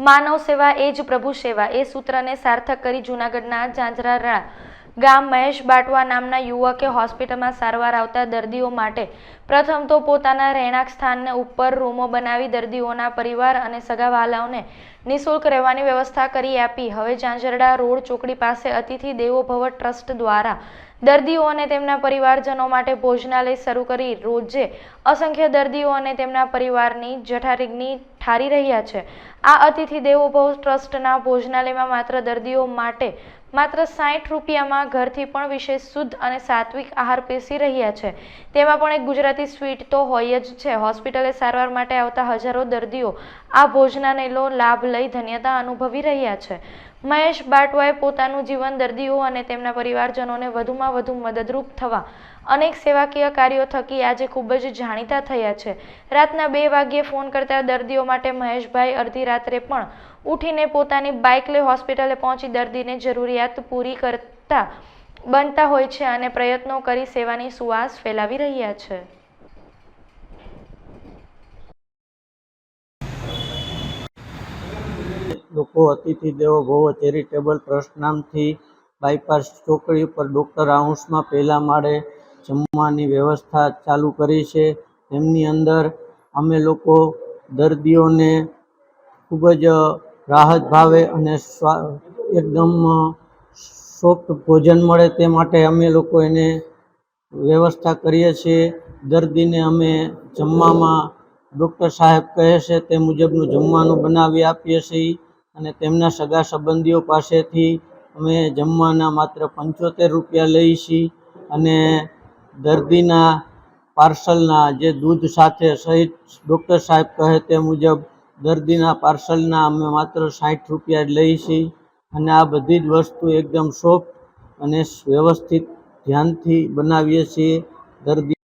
માનવ સેવા એ જ પ્રભુ સેવા. એ સૂત્રને સાર્થક કરી જૂનાગઢના ઝાંઝરાળા ગામ મહેશ બાટવા નામના યુવકે હોસ્પિટલમાં સારવાર આવતા દર્દીઓ માટે પ્રથમ તો પોતાના રહેણાંક સ્થાનને ઉપર રૂમો બનાવી દર્દીઓના પરિવાર અને સગાવાલાઓને નિઃશુલ્ક રહેવાની વ્યવસ્થા કરી આપી. હવે ઝાંઝરડા રોડ ચોકડી પાસે અતિથિ દેવો ભવ ટ્રસ્ટ દ્વારા દર્દીઓ અને તેમના પરિવારજનો માટે ભોજનાલય શરૂ કરી. રોજે અસંખ્ય દર્દીઓ અને તેમના પરિવારની જઠારીગ્ની ઠારી રહ્યા છે. આ અતિથિ દેવોભવ ટ્રસ્ટના ભોજનાલયમાં માત્ર દર્દીઓ માટે માત્ર સાઠ રૂપિયામાં ઘરથી પણ વિશેષ શુદ્ધ અને સાત્વિક આહાર પીરસી રહ્યા છે. તેમાં પણ એક ગુજરાતી સ્વીટ તો હોય જ છે. હોસ્પિટલે સારવાર માટે આવતા હજારો દર્દીઓ આ ભોજનાલયનો લાભ લઈ ધન્યતા અનુભવી રહ્યા છે. મહેશ બાટવાએ પોતાનું જીવન દર્દીઓ અને તેમના પરિવારજનોને વધુમાં વધુ મદદરૂપ થવા અનેક સેવાકીય કાર્યો થકી આજે ખૂબ જ જાણીતા થયા છે. રાતના બે વાગ્યે ફોન કરતા દર્દીઓ માટે મહેશભાઈ અડધી રાત્રે પણ ઉઠીને પોતાની બાઇક લઈ હોસ્પિટલે પહોંચી દર્દીને જરૂરિયાત પૂરી કરતા બનતા હોય છે અને પ્રયત્નો કરી સેવાની સુવાસ ફેલાવી રહ્યા છે. લોકો અતિથિ દેવો ભવ ચેરિટેબલ ટ્રસ્ટ નામથી બાયપાસ ચોકડી ઉપર ડૉક્ટર હાઉસમાં પહેલા માળે જમવાની વ્યવસ્થા ચાલુ કરી છે. એમની અંદર અમે લોકો દર્દીઓને ખૂબ જ રાહત ભાવે અને સ્વા, એકદમ સોફ્ટ ભોજન મળે તે માટે અમે લોકો એને વ્યવસ્થા કરીએ છીએ. દર્દીને અમે જમવામાં ડૉક્ટર સાહેબ કહે છે તે મુજબનું જમવાનું બનાવી આપીએ છીએ. અને તેમના સગા સંબંધીઓ પાસેથી અમે જમવાના માત્ર પંચોતેર રૂપિયા લઈએ છીએ અને દર્દીના પાર્સલના જે દૂધ સાથે સહિત ડૉક્ટર સાહેબ કહે તે મુજબ દર્દીના પાર્સલના અમે માત્ર સાઠ રૂપિયા લઈએ છીએ અને આ બધી જ વસ્તુ એકદમ સોફ્ટ અને વ્યવસ્થિત ધ્યાનથી બનાવીએ છીએ દર્દી